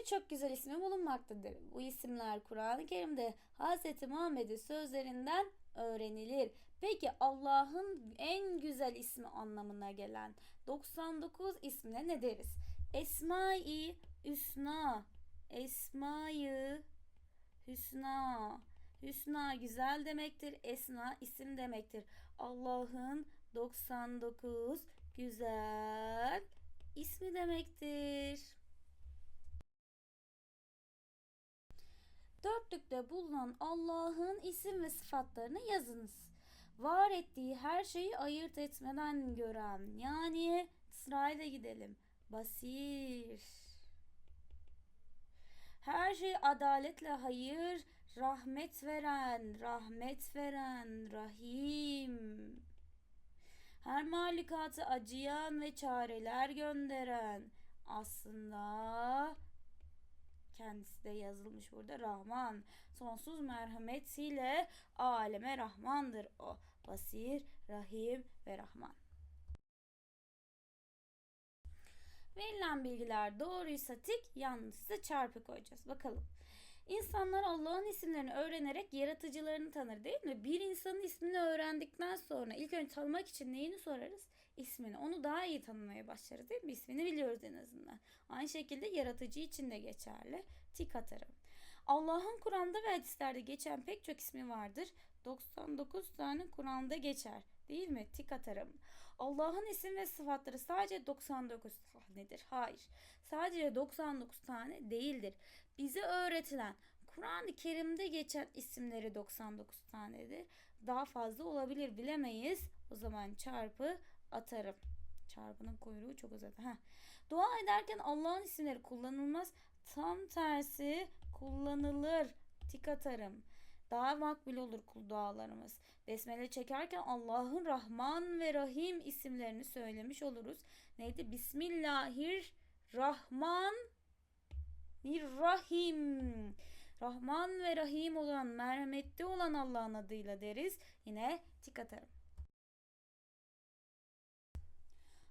birçok güzel ismi bulunmaktadır. Bu isimler Kur'an-ı Kerim'de Hz. Muhammed'in sözlerinden öğrenilir. Peki Allah'ın en güzel ismi anlamına gelen 99 ismine ne deriz? Esma-i Hüsna. Esma-i Hüsna. Hüsna güzel demektir. Esna isim demektir. Allah'ın 99 güzel ismi demektir. Dörtlükte bulunan Allah'ın isim ve sıfatlarını yazınız. Var ettiği her şeyi ayırt etmeden gören yani sırayla gidelim. Basir. Her şey adaletle hayır, rahmet veren, rahmet veren, rahim. Her mahlukatı acıyan ve çareler gönderen. Aslında kendisi de yazılmış burada Rahman. Sonsuz merhametiyle aleme Rahmandır o. Basir, Rahim ve Rahman. Verilen bilgiler doğruysa tik, yanlışsa çarpı koyacağız. Bakalım. İnsanlar Allah'ın isimlerini öğrenerek yaratıcılarını tanır değil mi? Bir insanın ismini öğrendikten sonra ilk önce tanımak için neyini sorarız? İsmini. Onu daha iyi tanımaya başlarız değil mi? İsmini biliyoruz en azından. Aynı şekilde yaratıcı için de geçerli. Tik atarım. Allah'ın Kur'an'da ve hadislerde geçen pek çok ismi vardır. 99 tane Kur'an'da geçer. Değil mi? Tik atarım. Allah'ın isim ve sıfatları sadece 99 tanedir. Hayır. Sadece 99 tane değildir. Bize öğretilen Kur'an-ı Kerim'de geçen isimleri 99 tanedir. Daha fazla olabilir bilemeyiz. O zaman çarpı atarım. Çarpının kuyruğu çok uzadı. Heh. Dua ederken Allah'ın isimleri kullanılmaz. Tam tersi kullanılır. Tik atarım. Daha makbul olur kul dualarımız. Besmele çekerken Allah'ın Rahman ve Rahim isimlerini söylemiş oluruz. Neydi? Bismillahirrahman Rahim. Rahman ve Rahim olan, merhametli olan Allah'ın adıyla deriz. Yine tik atarım.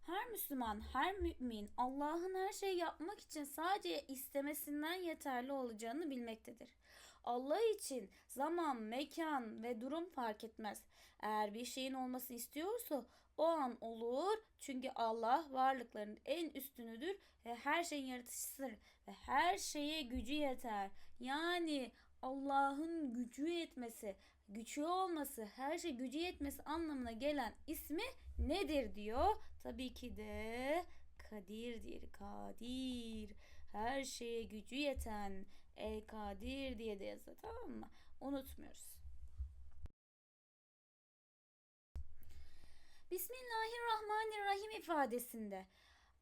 Her Müslüman, her mümin Allah'ın her şeyi yapmak için sadece istemesinden yeterli olacağını bilmektedir. Allah için zaman, mekan ve durum fark etmez. Eğer bir şeyin olmasını istiyorsa o an olur. Çünkü Allah varlıkların en üstünüdür ve her şeyin yaratıcısıdır ve her şeye gücü yeter. Yani Allah'ın gücü yetmesi, güçlü olması, her şey gücü yetmesi anlamına gelen ismi nedir diyor. Tabii ki de Kadir'dir. Kadir. Her şeye gücü yeten El Kadir diye de yazıyor tamam mı? Unutmuyoruz. Bismillahirrahmanirrahim ifadesinde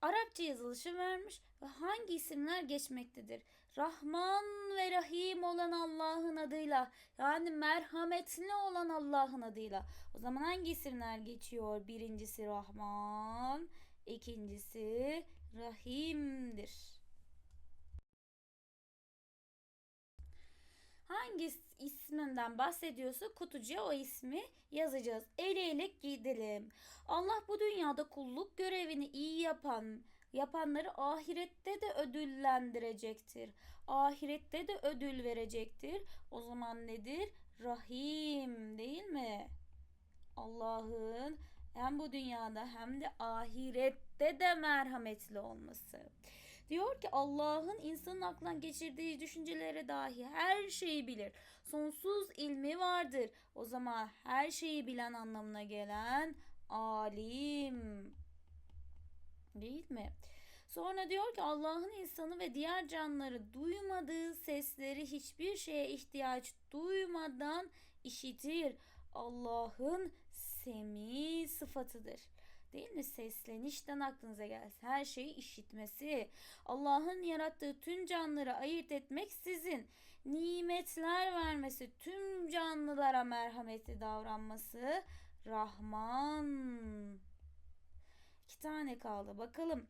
Arapça yazılışı vermiş ve hangi isimler geçmektedir? Rahman ve Rahim olan Allah'ın adıyla yani merhametli olan Allah'ın adıyla. O zaman hangi isimler geçiyor? Birincisi Rahman, ikincisi Rahim'dir. Hangi isminden bahsediyorsa kutucuya o ismi yazacağız. Eleylek gidelim. Allah bu dünyada kulluk görevini iyi yapan, yapanları ahirette de ödüllendirecektir. Ahirette de ödül verecektir. O zaman nedir? Rahim değil mi? Allah'ın hem bu dünyada hem de ahirette de merhametli olması. Diyor ki Allah'ın insanın aklından geçirdiği düşüncelere dahi her şeyi bilir. Sonsuz ilmi vardır. O zaman her şeyi bilen anlamına gelen alim. Değil mi? Sonra diyor ki Allah'ın insanı ve diğer canlıları duymadığı sesleri hiçbir şeye ihtiyaç duymadan işitir. Allah'ın semi sıfatıdır. Değil mi? Seslenişten aklınıza gelsin. Her şeyi işitmesi. Allah'ın yarattığı tüm canlıları ayırt etmek sizin. Nimetler vermesi, tüm canlılara merhametli davranması. Rahman. İki tane kaldı. Bakalım.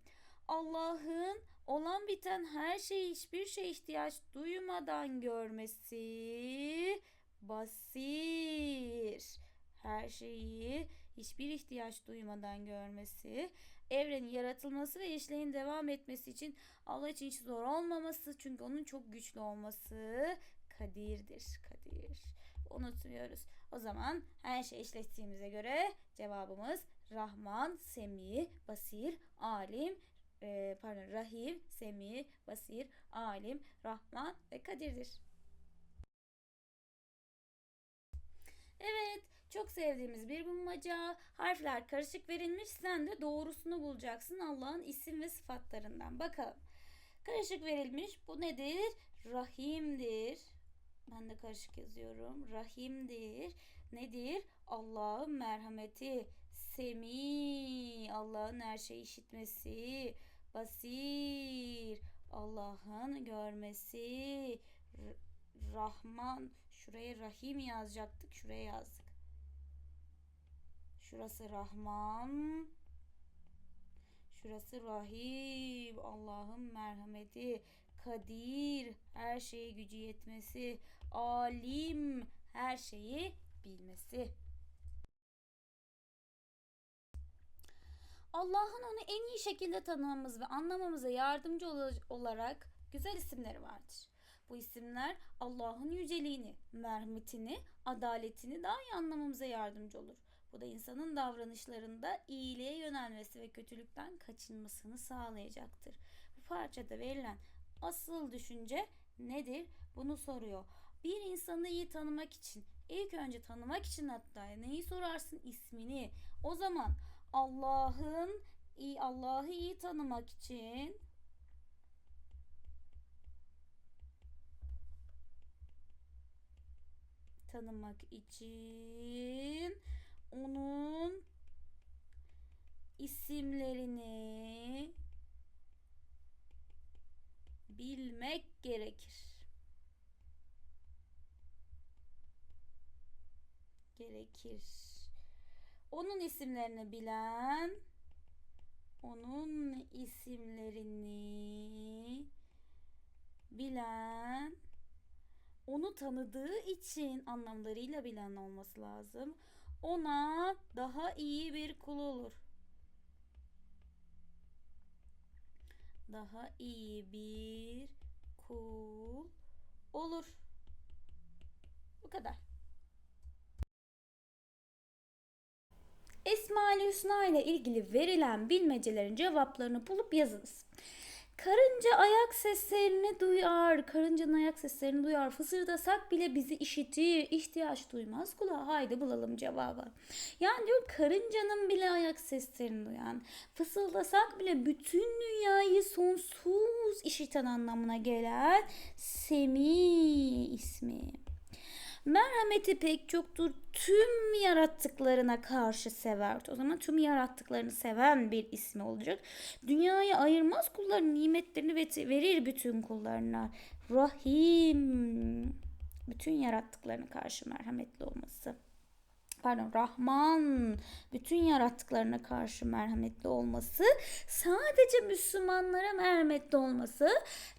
Allah'ın olan biten her şeyi hiçbir şey ihtiyaç duymadan görmesi. Basir. Her şeyi hiçbir ihtiyaç duymadan görmesi. evrenin yaratılması ve işleyin devam etmesi için Allah için hiç zor olmaması çünkü onun çok güçlü olması kadirdir. Kadir. Unutmuyoruz. O zaman her şey işlettiğimize göre cevabımız Rahman, Semi, Basir, Alim, e, pardon Rahim, Semi, Basir, Alim, Rahman ve Kadir'dir. Evet, çok sevdiğimiz bir bulmaca. Harfler karışık verilmiş. Sen de doğrusunu bulacaksın Allah'ın isim ve sıfatlarından. Bakalım. Karışık verilmiş. Bu nedir? Rahim'dir. Ben de karışık yazıyorum. Rahim'dir. Nedir? Allah'ın merhameti. Semi. Allah'ın her şeyi işitmesi. Basir. Allah'ın görmesi. Rahman. Şuraya Rahim yazacaktık. Şuraya yazdık. Şurası Rahman. Şurası Rahim. Allah'ın merhameti. Kadir. Her şeye gücü yetmesi. Alim. Her şeyi bilmesi. Allah'ın onu en iyi şekilde tanımamız ve anlamamıza yardımcı ola- olarak güzel isimleri vardır. Bu isimler Allah'ın yüceliğini, merhametini, adaletini daha iyi anlamamıza yardımcı olur. Bu da insanın davranışlarında iyiliğe yönelmesi ve kötülükten kaçınmasını sağlayacaktır. Bu parçada verilen asıl düşünce nedir? Bunu soruyor. Bir insanı iyi tanımak için, ilk önce tanımak için hatta neyi sorarsın? İsmini. O zaman Allah'ın iyi Allah'ı iyi tanımak için tanımak için onun isimlerini bilmek gerekir. Gerekir. Onun isimlerini bilen onun isimlerini bilen onu tanıdığı için anlamlarıyla bilen olması lazım. Ona daha iyi bir kul olur. Daha iyi bir kul olur. Bu kadar. Esma-ül Hüsna ile ilgili verilen bilmecelerin cevaplarını bulup yazınız. Karınca ayak seslerini duyar, karıncanın ayak seslerini duyar. Fısıldasak bile bizi işitir, ihtiyaç duymaz kulağa. Haydi bulalım cevabı. Yani diyor karıncanın bile ayak seslerini duyan, fısıldasak bile bütün dünyayı sonsuz işiten anlamına gelen Semi ismi. Merhameti pek çoktur. Tüm yarattıklarına karşı sever. O zaman tüm yarattıklarını seven bir ismi olacak. Dünyayı ayırmaz kulların nimetlerini ve- verir bütün kullarına. Rahim. Bütün yarattıklarına karşı merhametli olması. Pardon Rahman bütün yarattıklarına karşı merhametli olması sadece Müslümanlara merhametli olması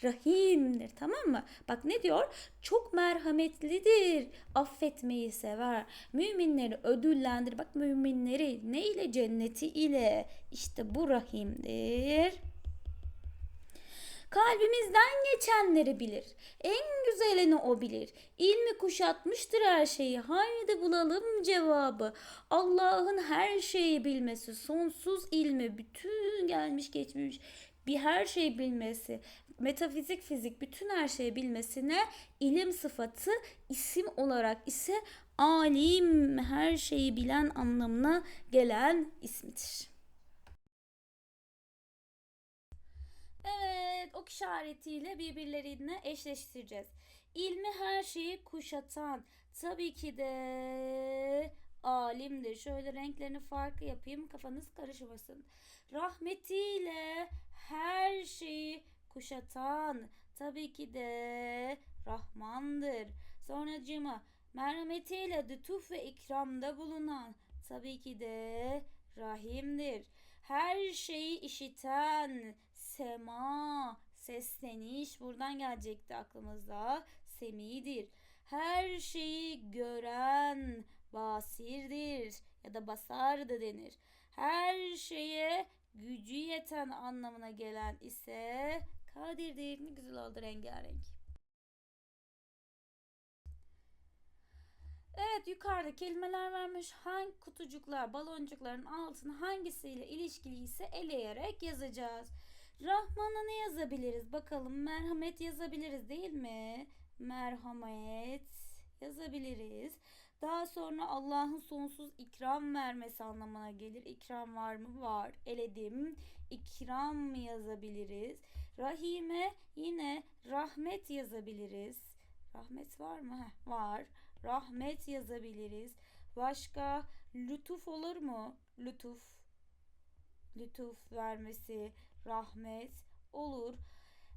Rahim'dir tamam mı? Bak ne diyor? Çok merhametlidir. Affetmeyi sever. Müminleri ödüllendir. Bak müminleri ne ile cenneti ile işte bu Rahim'dir. Kalbimizden geçenleri bilir. En güzelini o bilir. İlmi kuşatmıştır her şeyi. Haydi bulalım cevabı. Allah'ın her şeyi bilmesi, sonsuz ilmi, bütün gelmiş geçmiş bir her şeyi bilmesi, metafizik, fizik bütün her şeyi bilmesine ilim sıfatı isim olarak ise alim, her şeyi bilen anlamına gelen ismidir. Evet, ok işaretiyle birbirlerine eşleştireceğiz. İlmi her şeyi kuşatan tabii ki de alimdir. Şöyle renklerini farklı yapayım kafanız karışmasın. Rahmetiyle her şeyi kuşatan tabii ki de Rahmandır. Sonracığıma merhametiyle lütuf ve ikramda bulunan tabii ki de Rahim'dir. Her şeyi işiten sema, sesleniş buradan gelecekti aklımıza. Semidir. Her şeyi gören basirdir ya da basar da denir. Her şeye gücü yeten anlamına gelen ise kadirdir. Ne güzel oldu rengarenk. Evet yukarıda kelimeler vermiş. Hangi kutucuklar, baloncukların altını hangisiyle ilişkiliyse eleyerek yazacağız. Rahman'a ne yazabiliriz? Bakalım merhamet yazabiliriz değil mi? Merhamet yazabiliriz. Daha sonra Allah'ın sonsuz ikram vermesi anlamına gelir. İkram var mı? Var. Eledim. İkram yazabiliriz. Rahime yine rahmet yazabiliriz. Rahmet var mı? Heh, var. Rahmet yazabiliriz. Başka lütuf olur mu? Lütuf. Lütuf vermesi, rahmet olur.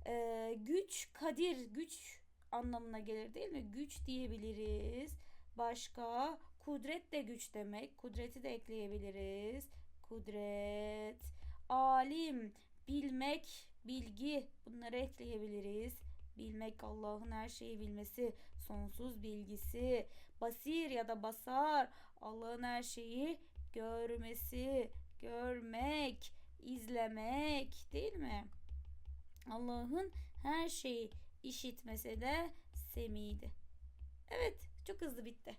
Ee, güç, kadir, güç anlamına gelir değil mi? Güç diyebiliriz. Başka kudret de güç demek. Kudreti de ekleyebiliriz. Kudret. Alim, bilmek, bilgi bunları ekleyebiliriz. Bilmek Allah'ın her şeyi bilmesi, sonsuz bilgisi. Basir ya da basar Allah'ın her şeyi görmesi, görmek, izlemek değil mi? Allah'ın her şeyi işitmese de semiydi. Evet, çok hızlı bitti.